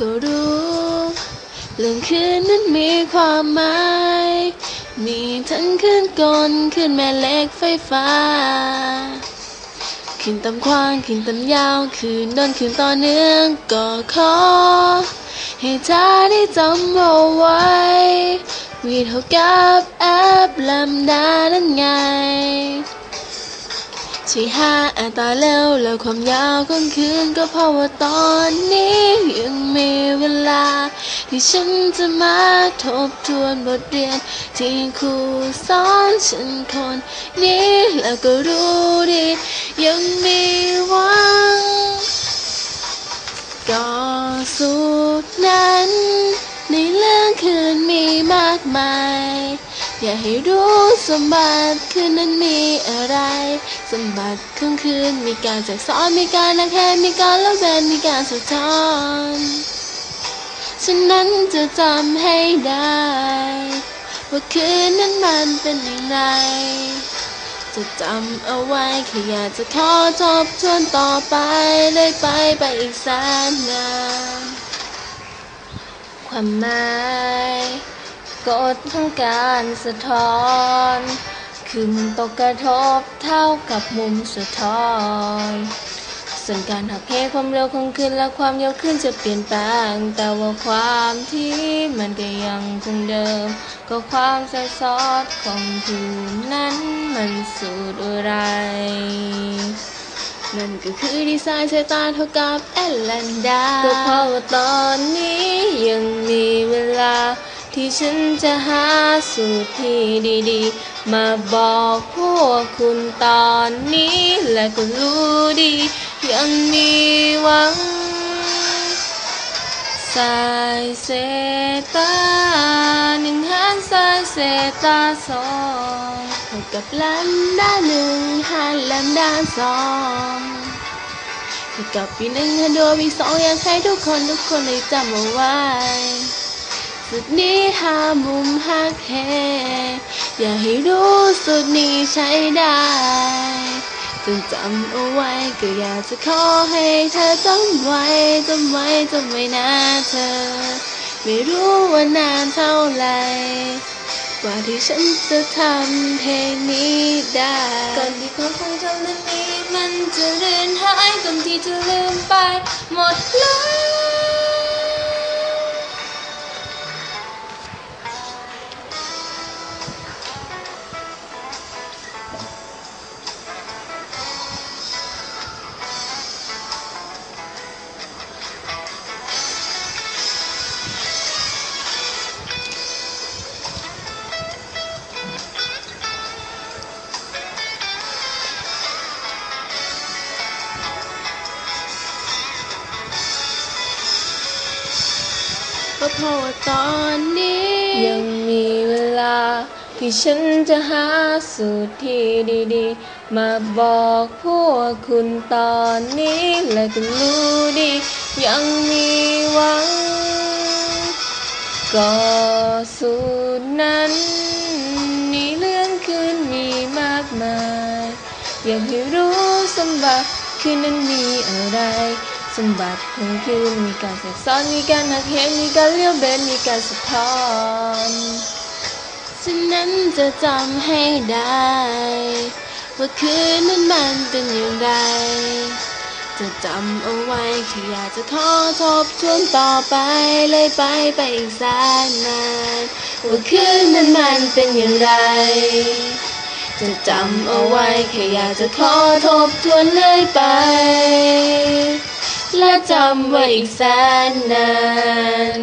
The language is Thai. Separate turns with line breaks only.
ก็รู้เรื่องคืนนั้นมีความหมายมีทั้งคืนกลคืนแม่เล็กไฟฟ้าคืนตำควางคืนตำยาวคืนดนคืนต่อเนื่องก็ขอ ให้เธอได้จำเอาไว้วีเท่ากับแอปลำดานั่นไงที่ห้าอาตาเร็วแล้วความยาวของคืนก็เพราะว่าตอนนี้ยังมี ที่ฉันจะมาทบทวนบทเรียน ที่ครูสอนฉันคนนี้แล้วก็รู้ดียังมีหวังก็สุดนั้น ในเรื่องคืนมีมากมาย อย่าให้รู้สมบัติคืนนั้นมีอะไร สมบัติของคืนมีการแจกสอนมีการนักแข่มีการล่าเรียนมีการสะท้อน ฉะนั้นจะจำให้ได้ ว่าคืนนั้นมันเป็นอย่างไร จะจำเอาไว้แค่อยากจะขอทบทวนต่อไปเลยไปไปอีกแสนนานความหมายกฎของการสะท้อน ขึ้นตกกระทบเท่ากับมุมสะท้อน ส่วนการหักเหความเร็วของคลื่นและความเยาวคลื่นจะเปลี่ยนแปลง แต่ว่าความที่มันก็ยังคงเดิม ก็ความซับซ้อนของคลื่นนั้นมันสูตรอะไรนั่นก็คือดีไซน์สายตาเท่ากับแอลแลนดาก็เพราะว่าตอนนี้ยังมีเวลา ที่ฉันจะหาสูตรที่ดีๆ มาบอกพวกคุณตอนนี้และก็รู้ดี ยังมีหวัง สายเซตาหนึ่งหารสายเซตาสองเท่ากับแลมด้าหนึ่งหารแลมด้าสองเท่ากับปีหนึ่งหารโดวีสองอยากให้ทุกคนทุกคนได้จำเอาไว้ สุดนี้หามุมหักแหอย่าให้รู้สุดนี้ใช้ได้จงจำเอาไว้ก็อยากจะขอให้เธอจำไว้จำไว้จำไว้นะเธอ ไม่รู้ว่านานเท่าไหร่กว่าที่ฉันจะทำเพลงนี้ได้ ก่อนที่ความทรงจำนั้นนี้มันจะเรือนหายก่อนที่จะลืมไปหมดเลย ก็เพราะว่าตอนนี้ ยังมีเวลา ที่ฉันจะหาสูตรที่ดีๆ มาบอกพวกคุณตอนนี้และก็รู้ดี ยังมีหวัง ก็สูตรนั้นนี่เรื่องคืนมีมากมาย อยากให้รู้สมบัติคืนนั้นมีอะไร สมบัติของคืนมีการแทรกซ้อนมีการหักเหมีการเลี้ยวเบนมีการสะท้อนฉะนั้นจะจำให้ได้ว่าคืนนั้นมันเป็นอย่างไร จะจำเอาไว้แค่อยากจะขอทบทวนต่อไปเลยไปไปอีกแสนนานว่าคืนนั้นมันเป็นอย่างไรจะจำเอาไว้แค่อยากจะขอทบทวนเลยไป และจำไว้อีกแสนนาน